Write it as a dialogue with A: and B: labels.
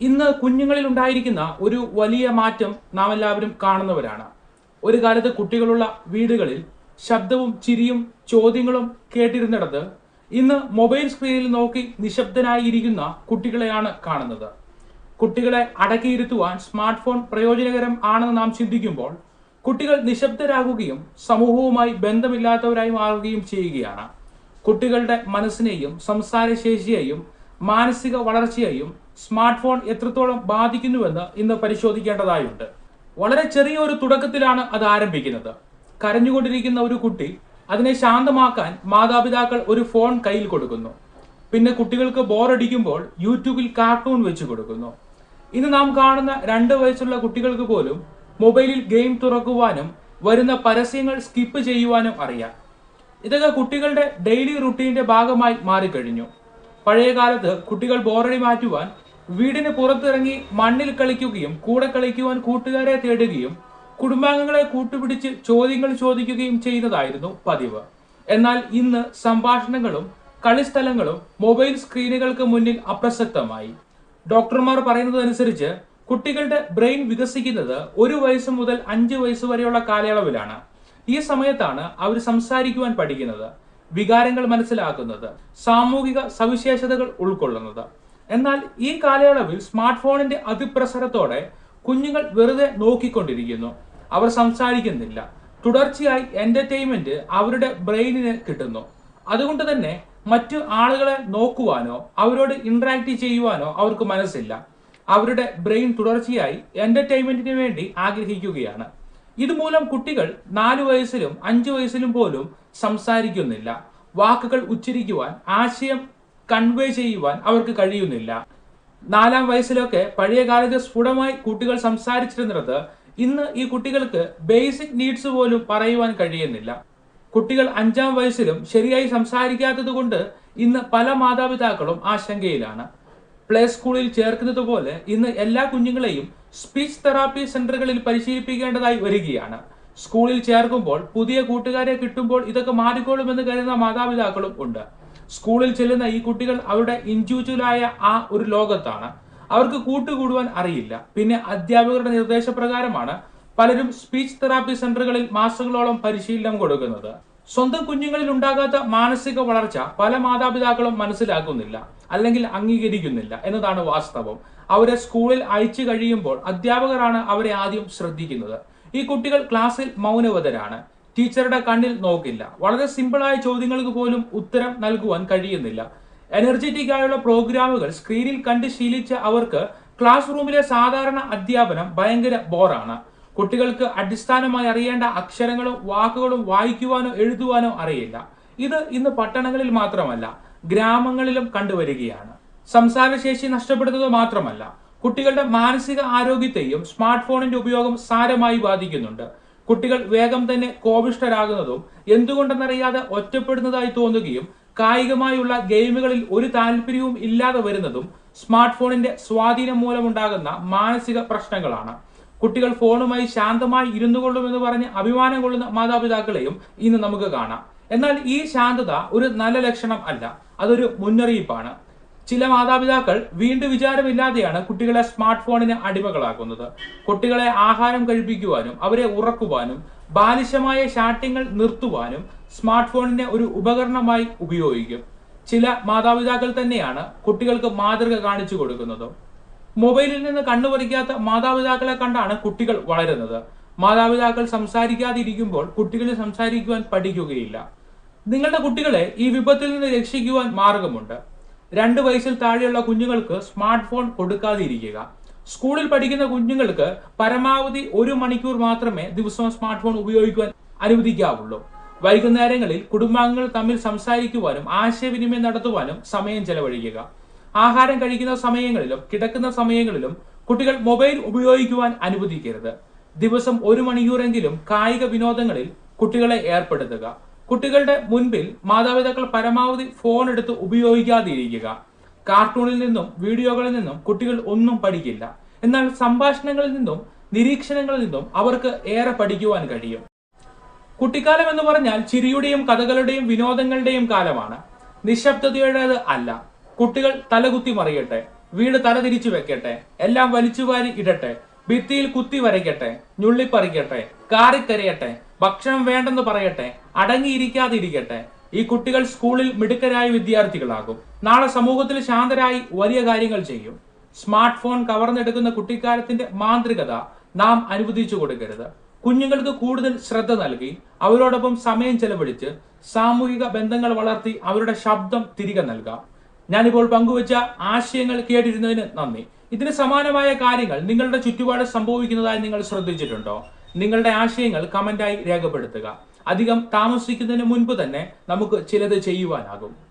A: ഇന്ന് കുഞ്ഞുങ്ങളിൽ ഉണ്ടായിരിക്കുന്ന ഒരു വലിയ മാറ്റം നാം എല്ലാവരും കാണുന്നവരാണ്. ഒരു കാലത്ത് കുട്ടികളുള്ള വീടുകളിൽ ശബ്ദവും ചിരിയും ചോദ്യങ്ങളും കേട്ടിരുന്നിടത്ത് ഇന്ന് മൊബൈൽ സ്ക്രീനിൽ നോക്കി നിശബ്ദനായിരിക്കുന്ന കുട്ടികളെയാണ് കാണുന്നത്. കുട്ടികളെ അടക്കിയിരുത്തുവാൻ സ്മാർട്ട് ഫോൺ പ്രയോജനകരം ആണെന്ന് നാം ചിന്തിക്കുമ്പോൾ കുട്ടികൾ നിശബ്ദരാകുകയും സമൂഹവുമായി ബന്ധമില്ലാത്തവരായി മാറുകയും ചെയ്യുകയാണ്. കുട്ടികളുടെ മനസ്സിനെയും സംസാരശേഷിയെയും മാനസിക വളർച്ചയെയും സ്മാർട്ട് ഫോൺ എത്രത്തോളം ബാധിക്കുന്നുവെന്ന് ഇന്ന് പരിശോധിക്കേണ്ടതായുണ്ട്. വളരെ ചെറിയ ഒരു തുടക്കത്തിലാണ് അത് ആരംഭിക്കുന്നത്. കരഞ്ഞുകൊണ്ടിരിക്കുന്ന ഒരു കുട്ടി അതിനെ ശാന്തമാക്കാൻ മാതാപിതാക്കൾ ഒരു ഫോൺ കയ്യിൽ കൊടുക്കുന്നു. പിന്നെ കുട്ടികൾക്ക് ബോറടിക്കുമ്പോൾ യൂട്യൂബിൽ കാർട്ടൂൺ വെച്ച് കൊടുക്കുന്നു. ഇന്ന് നാം കാണുന്ന രണ്ട് വയസ്സുള്ള കുട്ടികൾക്ക് പോലും മൊബൈലിൽ ഗെയിം തുറക്കുവാനും വരുന്ന പരസ്യങ്ങൾ സ്കിപ്പ് ചെയ്യുവാനും അറിയാം. ഇതൊക്കെ കുട്ടികളുടെ ഡെയിലി റുട്ടീന്റെ ഭാഗമായി മാറിക്കഴിഞ്ഞു. പഴയ കാലത്ത് കുട്ടികൾ ബോറടി മാറ്റുവാൻ വീടിന് പുറത്തിറങ്ങി മണ്ണിൽ കളിക്കുകയും കൂടെ കളിക്കുവാൻ കൂട്ടുകാരെ തേടുകയും കുടുംബാംഗങ്ങളെ കൂട്ടുപിടിച്ച് ചോദ്യങ്ങൾ ചോദിക്കുകയും ചെയ്യുന്നതായിരുന്നു പതിവ്. എന്നാൽ ഇന്ന് സംഭാഷണങ്ങളും കളിസ്ഥലങ്ങളും മൊബൈൽ സ്ക്രീനുകൾക്ക് മുന്നിൽ അപ്രസക്തമായി. ഡോക്ടർമാർ പറയുന്നതനുസരിച്ച് കുട്ടികളുടെ ബ്രെയിൻ വികസിക്കുന്നത് ഒരു വയസ്സ് മുതൽ അഞ്ച് വയസ്സ് വരെയുള്ള കാലയളവിലാണ്. ഈ സമയത്താണ് അവർ സംസാരിക്കുവാൻ പഠിക്കുന്നത് വികാരങ്ങൾ മനസ്സിലാക്കുന്നത് സാമൂഹിക സവിശേഷതകൾ ഉൾക്കൊള്ളുന്നത്. എന്നാൽ ഈ കാലയളവിൽ സ്മാർട്ട് ഫോണിന്റെ അതിപ്രസരത്തോടെ കുഞ്ഞുങ്ങൾ വെറുതെ നോക്കിക്കൊണ്ടിരിക്കുന്നു. അവർ സംസാരിക്കുന്നില്ല. തുടർച്ചയായി എന്റർടൈൻമെന്റ് അവരുടെ ബ്രെയിനിന് കിട്ടുന്നു. അതുകൊണ്ട് തന്നെ മറ്റു ആളുകളെ നോക്കുവാനോ അവരോട് ഇന്ററാക്ട് ചെയ്യുവാനോ അവർക്ക് മനസ്സില്ല. അവരുടെ ബ്രെയിൻ തുടർച്ചയായി എന്റർടൈൻമെന്റിന് വേണ്ടി ആഗ്രഹിക്കുകയാണ്. ഇതുമൂലം കുട്ടികൾ നാല് വയസ്സിലും അഞ്ചു വയസ്സിലും പോലും സംസാരിക്കുന്നില്ല. വാക്കുകൾ ഉച്ചരിക്കുവാൻ ആശയം കൺവേ ചെയ്യുവാൻ അവർക്ക് കഴിയുന്നില്ല. നാലാം വയസ്സിലൊക്കെ പഴയ കാലത്ത് സ്ഫുടമായി കുട്ടികൾ സംസാരിച്ചിരുന്നിടത്ത് ഇന്ന് ഈ കുട്ടികൾക്ക് ബേസിക് നീഡ്സ് പോലും പറയുവാൻ കഴിയുന്നില്ല. കുട്ടികൾ അഞ്ചാം വയസ്സിലും ശരിയായി സംസാരിക്കാത്തത് കൊണ്ട് ഇന്ന് പല മാതാപിതാക്കളും ആശങ്കയിലാണ്. പ്ലേ സ്കൂളിൽ ചേർക്കുന്നത് പോലെ ഇന്ന് എല്ലാ കുഞ്ഞുങ്ങളെയും സ്പീച്ച് തെറാപ്പി സെന്ററുകളിൽ പരിശീലിപ്പിക്കേണ്ടതായി വരികയാണ്. സ്കൂളിൽ ചേർക്കുമ്പോൾ പുതിയ കൂട്ടുകാരെ കിട്ടുമ്പോൾ ഇതൊക്കെ മാറിക്കോളുമെന്ന് കരുതുന്ന മാതാപിതാക്കളും ഉണ്ട്. സ്കൂളിൽ ചെല്ലുന്ന ഈ കുട്ടികൾ അവരുടെ ഇൻഡിവിജ്വലായ ആ ഒരു ലോകത്താണ്. അവർക്ക് കൂട്ടുകൂടുവാൻ അറിയില്ല. പിന്നെ അധ്യാപകരുടെ നിർദ്ദേശപ്രകാരമാണ് പലരും സ്പീച്ച് തെറാപ്പി സെന്ററുകളിൽ മാസങ്ങളോളം പരിശീലനം കൊടുക്കുന്നത്. സ്വന്തം കുഞ്ഞുങ്ങളിൽ ഉണ്ടാകാത്ത മാനസിക വളർച്ച പല മാതാപിതാക്കളും മനസ്സിലാക്കുന്നില്ല അല്ലെങ്കിൽ അംഗീകരിക്കുന്നില്ല എന്നതാണ് വാസ്തവം. അവരെ സ്കൂളിൽ അയച്ചു കഴിയുമ്പോൾ അധ്യാപകരാണ് അവരെ ആദ്യം ശ്രദ്ധിക്കുന്നത്. ഈ കുട്ടികൾ ക്ലാസ്സിൽ മൗനവതരാണ്. ടീച്ചറുടെ കണ്ണിൽ നോക്കില്ല. വളരെ സിമ്പിളായ ചോദ്യങ്ങൾക്ക് പോലും ഉത്തരം നൽകുവാൻ കഴിയുന്നില്ല. എനർജറ്റിക് ആയുള്ള പ്രോഗ്രാമുകൾ സ്ക്രീനിൽ കണ്ട് ശീലിച്ച അവർക്ക് ക്ലാസ് റൂമിലെ സാധാരണ അധ്യാപനം ഭയങ്കര ബോറാണ്. കുട്ടികൾക്ക് അടിസ്ഥാനമായി അറിയേണ്ട അക്ഷരങ്ങളും വാക്കുകളും വായിക്കുവാനോ എഴുതുവാനോ അറിയില്ല. ഇത് ഇന്ന് പട്ടണങ്ങളിൽ മാത്രമല്ല ഗ്രാമങ്ങളിലും കണ്ടുവരികയാണ്. സംസാരശേഷി നഷ്ടപ്പെടുന്നത് മാത്രമല്ല കുട്ടികളുടെ മാനസിക ആരോഗ്യത്തെയും സ്മാർട്ട് ഫോണിന്റെ ഉപയോഗം സാരമായി ബാധിക്കുന്നുണ്ട്. കുട്ടികൾ വേഗം തന്നെ കോപിഷ്ടരാകുന്നതും എന്തുകൊണ്ടെന്നറിയാതെ ഒറ്റപ്പെടുന്നതായി തോന്നുകയും കായികമായുള്ള ഗെയിമുകളിൽ ഒരു താല്പര്യവും ഇല്ലാതെ വരുന്നതും സ്മാർട്ട് ഫോണിന്റെ സ്വാധീനം മൂലമുണ്ടാകുന്ന മാനസിക പ്രശ്നങ്ങളാണ്. കുട്ടികൾ ഫോണുമായി ശാന്തമായി ഇരുന്നു കൊള്ളുമെന്ന് പറഞ്ഞ് അഭിമാനം കൊള്ളുന്ന മാതാപിതാക്കളെയും ഇന്ന് നമുക്ക് കാണാം. എന്നാൽ ഈ ശാന്തത ഒരു നല്ല ലക്ഷണം അല്ല അതൊരു മുന്നറിയിപ്പാണ്. ചില മാതാപിതാക്കൾ വീണ്ടും വിചാരമില്ലാതെയാണ് കുട്ടികളെ സ്മാർട്ട് ഫോണിന് അടിമകളാക്കുന്നത്. കുട്ടികളെ ആഹാരം കഴിപ്പിക്കുവാനും അവരെ ഉറക്കുവാനും ബാലിശമായ ഷാട്ടിങ്ങൾ നിർത്തുവാനും സ്മാർട്ട് ഫോണിനെ ഒരു ഉപകരണമായി ഉപയോഗിക്കും. ചില മാതാപിതാക്കൾ തന്നെയാണ് കുട്ടികൾക്ക് മാതൃക കാണിച്ചു കൊടുക്കുന്നത്. മൊബൈലിൽ നിന്ന് കണ്ണു കണ്ണുപറിക്കാത്ത മാതാപിതാക്കളെ കണ്ടാണ് കുട്ടികൾ വളരുന്നത്. മാതാപിതാക്കൾ സംസാരിക്കാതിരിക്കുമ്പോൾ കുട്ടികളെ സംസാരിക്കുവാൻ പഠിക്കുകയില്ല. നിങ്ങളുടെ കുട്ടികളെ ഈ വിപത്തിൽ നിന്ന് രക്ഷിക്കുവാൻ മാർഗമുണ്ട്. രണ്ട് വയസ്സിൽ താഴെയുള്ള കുഞ്ഞുങ്ങൾക്ക് സ്മാർട്ട് ഫോൺ കൊടുക്കാതിരിക്കുക. സ്കൂളിൽ പഠിക്കുന്ന കുഞ്ഞുങ്ങൾക്ക് പരമാവധി ഒരു മണിക്കൂർ മാത്രമേ ദിവസവും സ്മാർട്ട് ഫോൺ ഉപയോഗിക്കുവാൻ അനുവദിക്കാവുള്ളൂ. വൈകുന്നേരങ്ങളിൽ കുടുംബാംഗങ്ങൾ തമ്മിൽ സംസാരിക്കുവാനും ആശയവിനിമയം നടത്തുവാനും സമയം ചെലവഴിക്കുക. ആഹാരം കഴിക്കുന്ന സമയങ്ങളിലും കിടക്കുന്ന സമയങ്ങളിലും കുട്ടികൾ മൊബൈൽ ഉപയോഗിക്കുവാൻ അനുവദിക്കരുത്. ദിവസം ഒരു മണിക്കൂറെങ്കിലും കായിക വിനോദങ്ങളിൽ കുട്ടികളെ ഏർപ്പെടുത്തുക. കുട്ടികളുടെ മുൻപിൽ മാതാപിതാക്കൾ പരമാവധി ഫോൺ എടുത്ത് ഉപയോഗിക്കാതിരിക്കുക. കാർട്ടൂണിൽ നിന്നും വീഡിയോകളിൽ നിന്നും കുട്ടികൾ ഒന്നും പഠിക്കില്ല. എന്നാൽ സംഭാഷണങ്ങളിൽ നിന്നും നിരീക്ഷണങ്ങളിൽ നിന്നും അവർക്ക് ഏറെ പഠിക്കുവാൻ കഴിയും. കുട്ടിക്കാലം എന്ന് പറഞ്ഞാൽ ചിരിയുടെയും കഥകളുടെയും വിനോദങ്ങളുടെയും കാലമാണ്. നിശബ്ദതയുടേത് അല്ല. കുട്ടികൾ തലകുത്തി മറിയട്ടെ വീട് തലതിരിച്ചു വെക്കട്ടെ എല്ലാം വലിച്ചുവാരി ഇടട്ടെ ഭിത്തിയിൽ കുത്തി വരയ്ക്കട്ടെ ഞുള്ളിപ്പറിക്കട്ടെ കാറിക്കരയട്ടെ ഭക്ഷണം വേണ്ടെന്ന് പറയട്ടെ അടങ്ങിയിരിക്കാതിരിക്കട്ടെ ഈ കുട്ടികൾ സ്കൂളിൽ മിടുക്കരായ വിദ്യാർത്ഥികളാകും. നാളെ സമൂഹത്തിൽ ശാന്തരായി വലിയ കാര്യങ്ങൾ ചെയ്യും. സ്മാർട്ട് ഫോൺ കവർന്നെടുക്കുന്ന കുട്ടിക്കാലത്തിന്റെ മാന്ത്രികത നാം അനുവദിച്ചു കൊടുക്കരുത്. കുഞ്ഞുങ്ങൾക്ക് കൂടുതൽ ശ്രദ്ധ നൽകി അവരോടൊപ്പം സമയം ചെലവഴിച്ച് സാമൂഹിക ബന്ധങ്ങൾ വളർത്തി അവരുടെ ശബ്ദം തിരികെ നൽകാം. ഞാനിപ്പോൾ പങ്കുവച്ച ആശയങ്ങൾ കേട്ടിരുന്നതിന് നന്ദി. ഇതിന് സമാനമായ കാര്യങ്ങൾ നിങ്ങളുടെ ചുറ്റുപാട് സംഭവിക്കുന്നതായി നിങ്ങൾ ശ്രദ്ധിച്ചിട്ടുണ്ടോ? നിങ്ങളുടെ ആശയങ്ങൾ കമന്റായി രേഖപ്പെടുത്തുക. അധികം താമസിക്കുന്നതിന് മുൻപ് തന്നെ നമുക്ക് ചിലത് ചെയ്യുവാനാകും.